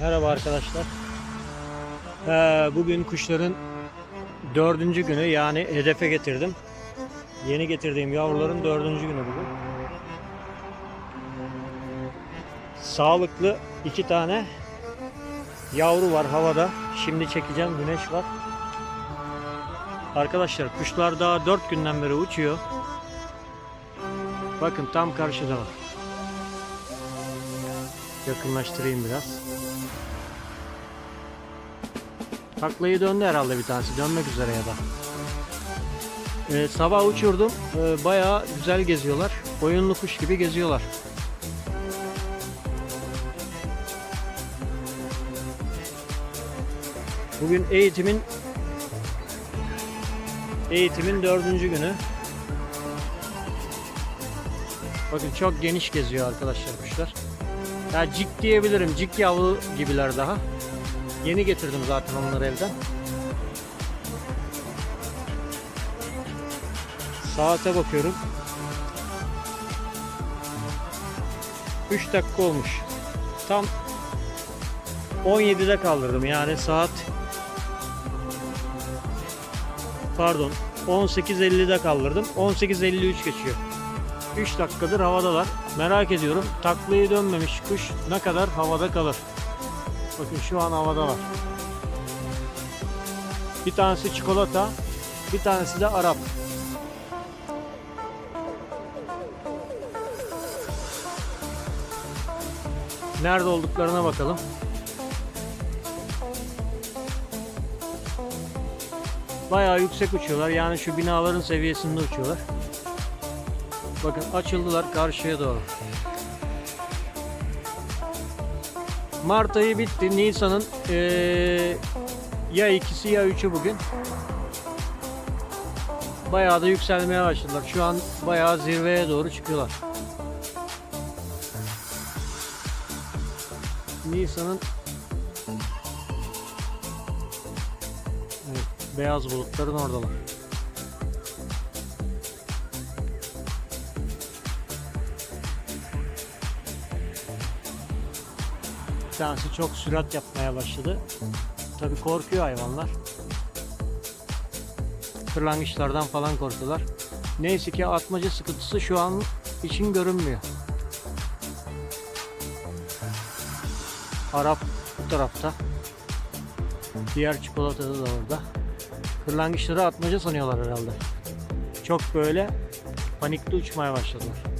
Merhaba arkadaşlar. Ee, bugün kuşların dördüncü günü yani hedefe getirdim. Yeni getirdiğim yavruların dördüncü günü bugün. Sağlıklı iki tane yavru var havada. Şimdi çekeceğim güneş var. Arkadaşlar kuşlar daha dört günden beri uçuyor. Bakın tam karşıda var. Yakınlaştırayım biraz. Taklayı döndü herhalde bir tanesi. Dönmek üzere ya da. Ee, sabah uçurdum. Ee, bayağı güzel geziyorlar. Oyunlu kuş gibi geziyorlar. Bugün eğitimin eğitimin dördüncü günü. Bakın çok geniş geziyor arkadaşlar kuşlar. Ya cik diyebilirim. Cik yavru gibiler daha. Yeni getirdim zaten onları evden. Saate bakıyorum. 3 dakika olmuş. Tam 17'de kaldırdım. Yani saat pardon 18.50'de kaldırdım. 18.53 geçiyor. 3 dakikadır havadalar. Merak ediyorum taklayı dönmemiş kuş ne kadar havada kalır. Bakın şu an havadalar. Bir tanesi çikolata, bir tanesi de Arap. Nerede olduklarına bakalım. Bayağı yüksek uçuyorlar. Yani şu binaların seviyesinde uçuyorlar. Bakın açıldılar karşıya doğru. Mart ayı bitti. Nisan'ın eee, ya ikisi ya üçü bugün. Bayağı da yükselmeye başladılar. Şu an bayağı zirveye doğru çıkıyorlar. Nisan'ın evet, beyaz bulutların oradalar. Tanesi çok sürat yapmaya başladı. Tabi korkuyor hayvanlar. Kırlangıçlardan falan korkuyorlar. Neyse ki atmaca sıkıntısı şu an için görünmüyor. Arap bu tarafta. Diğer çikolatalı da orada. Kırlangıçları atmaca sanıyorlar herhalde. Çok böyle panikli uçmaya başladılar.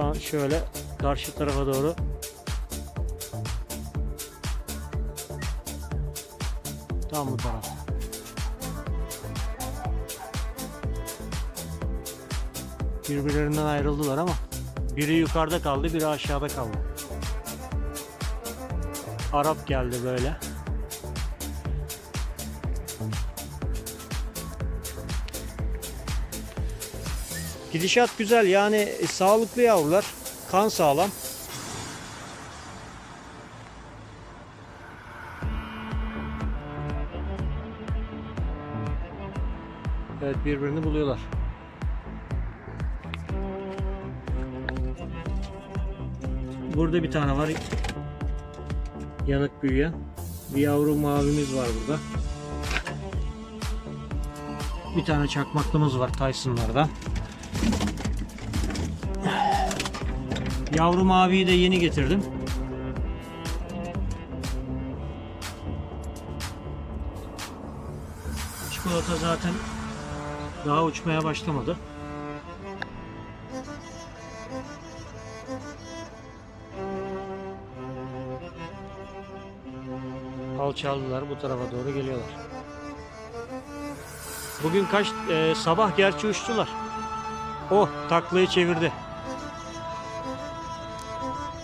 An şöyle karşı tarafa doğru tam bu taraf. Birbirlerinden ayrıldılar ama biri yukarıda kaldı, biri aşağıda kaldı. Arap geldi böyle. Gidişat güzel yani e, sağlıklı yavrular. Kan sağlam. Evet birbirini buluyorlar. Burada bir tane var. Yanık büyüyen. Bir yavru mavimiz var burada. Bir tane çakmaklımız var Tyson'lardan. Yavru maviyi de yeni getirdim. Çikolata zaten daha uçmaya başlamadı. Alçaldılar bu tarafa doğru geliyorlar. Bugün kaç e, sabah gerçi uçtular. Oh taklayı çevirdi.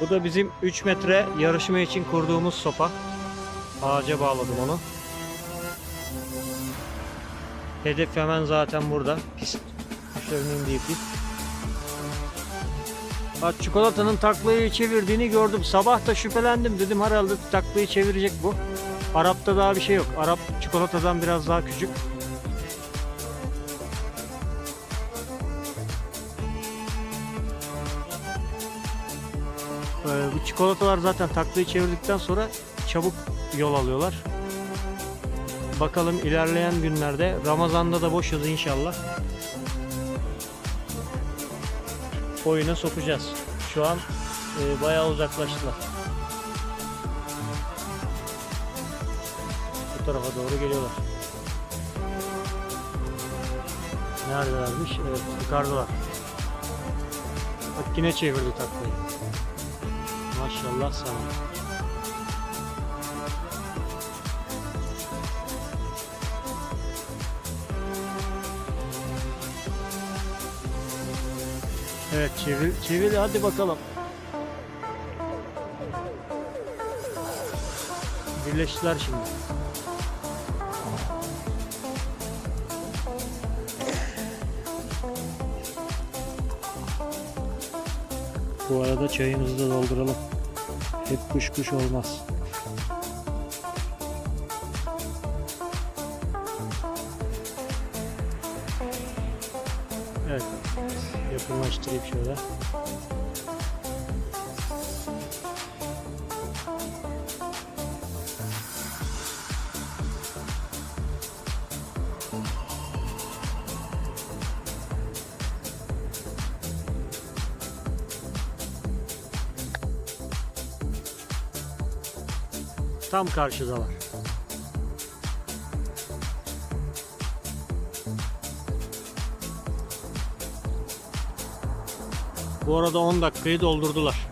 Bu da bizim 3 metre yarışma için kurduğumuz sopa. Ağaca bağladım onu. Hedef hemen zaten burada. Pist. Kuşların indiği pist. Bak çikolatanın taklayı çevirdiğini gördüm. Sabah da şüphelendim. Dedim herhalde taklayı çevirecek bu. Arap'ta daha bir şey yok. Arap çikolatadan biraz daha küçük. Çikolatalar zaten taklayı çevirdikten sonra çabuk yol alıyorlar. Bakalım ilerleyen günlerde Ramazan'da da boşuz inşallah. Oyuna sokacağız. Şu an e, bayağı uzaklaştılar. Bu tarafa doğru geliyorlar. Neredelermiş? Evet, yukarıdalar. Bak yine çevirdi taklayı. Maşallah sana. Evet çevir, çevir hadi bakalım. Birleştiler şimdi. Bu arada çayımızı da dolduralım. Hep kuş kuş olmaz. Evet. Yakınlaştırayım şöyle. Tam karşıdalar. Bu arada 10 dakikayı doldurdular.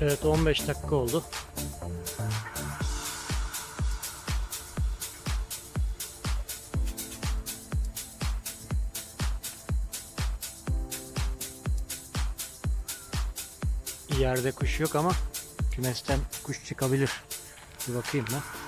Evet 15 dakika oldu. Yerde kuş yok ama kümesten kuş çıkabilir. Bir bakayım ben.